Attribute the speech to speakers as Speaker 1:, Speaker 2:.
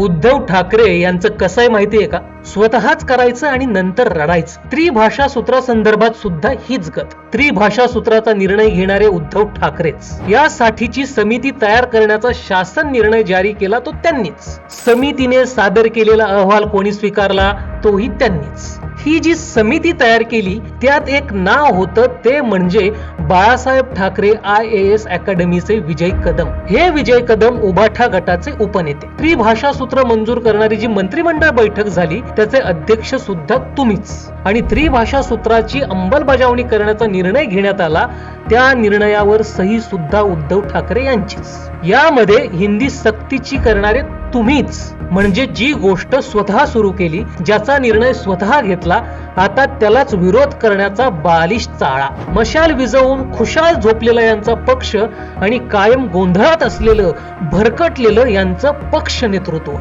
Speaker 1: उद्धव ठाकरे यांचं कसं आहे माहितीये का? स्वतःच करायचं आणि नंतर रडायचं. त्रिभाषा सूत्रासंदर्भात सुद्धा हीच गत. त्रिभाषा सूत्राचा निर्णय घेणारे उद्धव ठाकरेच. यासाठीची समिती तयार करण्याचा शासन निर्णय जारी केला तो त्यांनीच. समितीने सादर केलेला अहवाल कोणी स्वीकारला? तोही त्यांनीच. ही जी समिती तयार केली त्यात एक नाव होतं ते म्हणजे Balasaheb Thackeray I A S अकॅडमीचे Vijay Kadam. हे विजय कदम उभाठा गटाचे उपनेते. त्रिभाषा सूत्र मंजूर करणारी जी मंत्रिमंडळ बैठक झाली त्याचे अध्यक्ष सुद्धा तुम्हीच. आणि त्रिभाषा सूत्राची अंमलबजावणी करण्याचा निर्णय घेण्यात आला त्या निर्णयावर सही सुद्धा उद्धव ठाकरे यांचीच. यामध्ये हिंदी सक्तीची करणारे तुम्हीच. म्हणजे जी गोष्ट स्वतः सुरू केली ज्याचा निर्णय स्वतः घेतला आता त्यालाच विरोध करण्याचा बालिश चाळा. मशाल विजवून खुशाल झोपलेला यांचा पक्ष आणि कायम गोंधळात असलेलं भरकटलेलं यांचं पक्ष नेतृत्व.